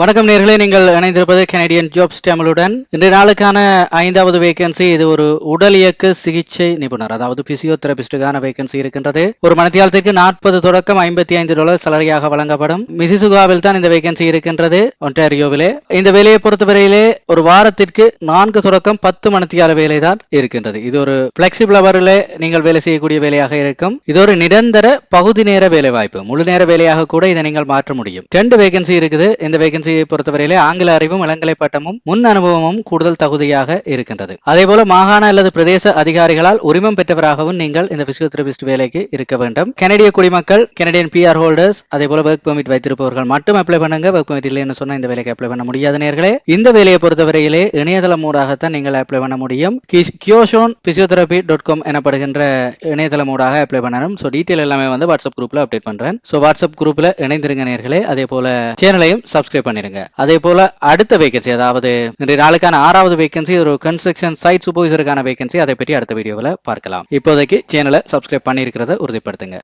வணக்கம் நேர்களே நீங்கள் இணைந்திருப்பது கனடியன் ஜாப்ஸ் தமிழுடன் இன்றைய நாளுக்கான ஐந்தாவது வேகன்சி இது ஒரு உடல் இயக்க சிகிச்சை நிபுணர் அதாவது பிசியோதெரபிஸ்டுக்கான வேகன்சி இருக்கின்றது. ஒரு மணித்தியாலத்திற்கு நாற்பது தொடக்கம் ஐம்பத்தி ஐந்து டாலர் சலரியாக வழங்கப்படும். மிசிசுகாவில் தான் இந்த வேகன்சி இருக்கின்றது ஒன்டாரியோவிலே இந்த வேலையை பொறுத்தவரையிலே ஒரு வாரத்திற்கு நான்கு தொடக்கம் பத்து மணித்தியால வேலை தான் இருக்கின்றது. இது ஒரு பிளெக்சிபிள் அவரிலே நீங்கள் வேலை செய்யக்கூடிய வேலையாக இருக்கும். இது ஒரு நிரந்தர பகுதி நேர வேலை வாய்ப்பு முழு நேர வேலையாக கூட இதை நீங்கள் மாற்ற முடியும். ரெண்டு வேகன்சி இருக்குது. இந்த வேகன்சியை பொறுத்தவரையிலே ஆங்கில அறிவும் இளங்கலை பட்டமும் முன் அனுபவமும் கூடுதல் தகுதியாக இருக்கின்றது. அதே போல மாகாண அல்லது பிரதேச அதிகாரிகளால் உரிமம் பெற்றவராகவும் நீங்கள் இந்த பிசியோதெரபிஸ்ட் வேலைக்கு இருக்க வேண்டும். கனடிய குடிமக்கள் கனடியன் பிஆர் ஹோல்டர்ஸ் அதே போல ஒர்க் பெர்மிட் வைத்திருப்பவர்கள் மட்டும் அப்ளை பண்ணுங்க. ஒர்க் பெர்மிட் இல்லைன்னு சொன்னா இந்த வேலைக்கு அப்ளை பண்ண முடியாத நேர்களே. இந்த வேலையை பொறுத்தவரையிலே இணையதளம் ஊடாகத்தான் நீங்கள் அப்ளை பண்ண முடியும். கியோஷோன் பிசியோதெரபி டாட் காம் எனப்படுகின்ற இணையதளம் ஊடாக அப்ளை பண்ணணும் ஸோ டீட்டெயில் எல்லாமே வந்து வாட்ஸ்அப் குரூப்ல அப்டேட் பண்றேன். ஸோ வாட்ஸ்அப் குரூப்ல இணைந்திருங்க நேர்களே. அதே போல சேனலையும் சப்ஸ்கிரைப் பண்ணுங்க. பண்ணிடுங்க. அதே போல அடுத்த வேகன்சி அதாவது இன்றைய நாளுக்கான ஆறாவது வேகன்சி ஒரு கன்ஸ்ட்ரக்ஷன் சைட் சூப்பர்வைசருக்கான வேகன்சி அதை பற்றி அடுத்த வீடியோவில் பார்க்கலாம். இப்போதைக்கு சேனலை சப்ஸ்கிரைப் பண்ணியிருக்கிறத உறுதிப்படுத்துங்க.